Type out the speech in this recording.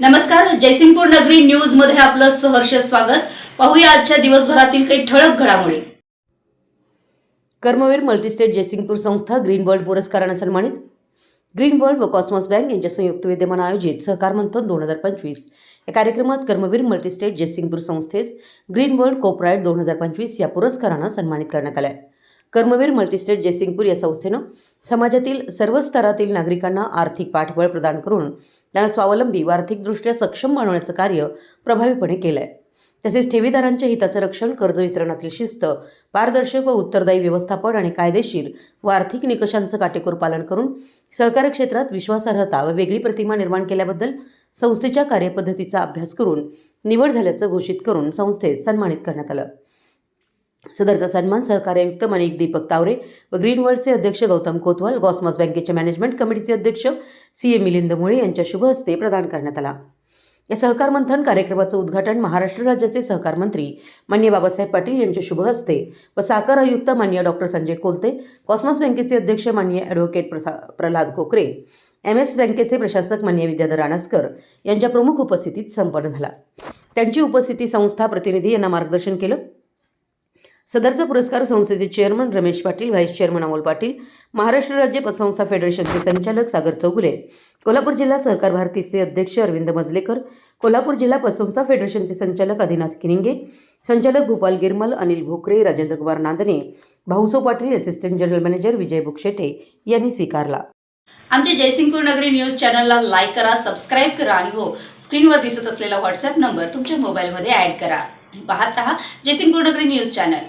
नमस्कार जयसिंगपूर नगरी न्यूजमध्ये आपलं सहर्ष स्वागत. पाहूया आजच्या दिवसभरातील काही ठळक घडामोडी. कर्मवीर मल्टीस्टेट जयसिंगपूर संस्था ग्रीन वर्ल्ड पुरस्कारानं सन्मानित. ग्रीन वर्ल्ड व कॉस्मॉस बँक यांच्या संयुक्त विद्यमान आयोजित सहकार मंथन दोन हजार पंचवीस. या कार्यक्रमात कर्मवीर मल्टीस्टेट जयसिंगपूर संस्थेस ग्रीन वर्ल्ड कोपराईट दोन हजार पंचवीस या पुरस्कारानं सन्मानित करण्यात आलं आहे कर्मवीर मल्टीस्टेट जयसिंगपूर या संस्थेनं समाजातील सर्व स्तरातील नागरिकांना आर्थिक पाठबळ प्रदान करून त्यांना स्वावलंबी व आर्थिकदृष्ट्या सक्षम बनवण्याचं कार्य प्रभावीपणे केलं आहे तसेच ठेवीदारांच्या हिताचं रक्षण कर्ज वितरणातील शिस्त पारदर्शक व उत्तरदायी व्यवस्थापन आणि कायदेशीर व आर्थिक निकषांचं काटेकोर पालन करून सहकारी क्षेत्रात विश्वासार्हता व वेगळी प्रतिमा निर्माण केल्याबद्दल संस्थेच्या कार्यपद्धतीचा अभ्यास करून निवड झाल्याचं घोषित करून संस्थेस सन्मानित करण्यात आलं. सदरचा सन्मान सहकार्यायुक्त मनिक दीपक तावरे व ग्रीन वर्ल्डचे अध्यक्ष गौतम कोतवाल गॉस्मॉस बँकेच्या मॅनेजमेंट कमिटीचे अध्यक्ष सी ए मिलिंद मुळे यांच्या शुभ हस्ते प्रदान करण्यात आला. या सहकार मंथन कार्यक्रमाचं उद्घाटन महाराष्ट्र राज्याचे सहकार मंत्री मान्य बाबासाहेब पाटील यांच्या शुभ हस्ते व साखर आयुक्त मान्य डॉक्टर संजय कोलते कॉस्मॉस बँकेचे अध्यक्ष मान्य ॲडव्होकेट प्रसा प्रल्हाद कोकरे एम एस बँकेचे प्रशासक मान्य विद्याधर राणासकर यांच्या प्रमुख उपस्थितीत संपन्न झाला. त्यांची उपस्थिती संस्था प्रतिनिधी यांना मार्गदर्शन केलं. सदरचा पुरस्कार संस्थेचे chairman Ramesh Patil vice chairman Amol Patil Maharashtra राज्य पतसंस्था फेडरेशनचे संचालक सागर चौगुले कोल्हापूर जिल्हा सहकार भारतीचे अध्यक्ष अरविंद मजलेकर कोल्हापूर जिल्हा पतसंस्था फेडरेशनचे संचालक आदिनाथ किनिंगे संचालक Bhupal Giramal Anil Bhokare Rajendra Kumar Nandane Bhauso Patil assistant general manager Vijay Bukshete यांनी स्वीकारला. आमच्या जयसिंगपूर नगरी न्यूज चॅनलला लाईक करा सबस्क्राईब करा आणि हो स्क्रीनवर दिसत असलेला व्हॉट्सअप नंबर तुमच्या मोबाईलमध्ये ऍड करा. पाहत रहा. जयसिंग नगरी न्यूज चॅनल.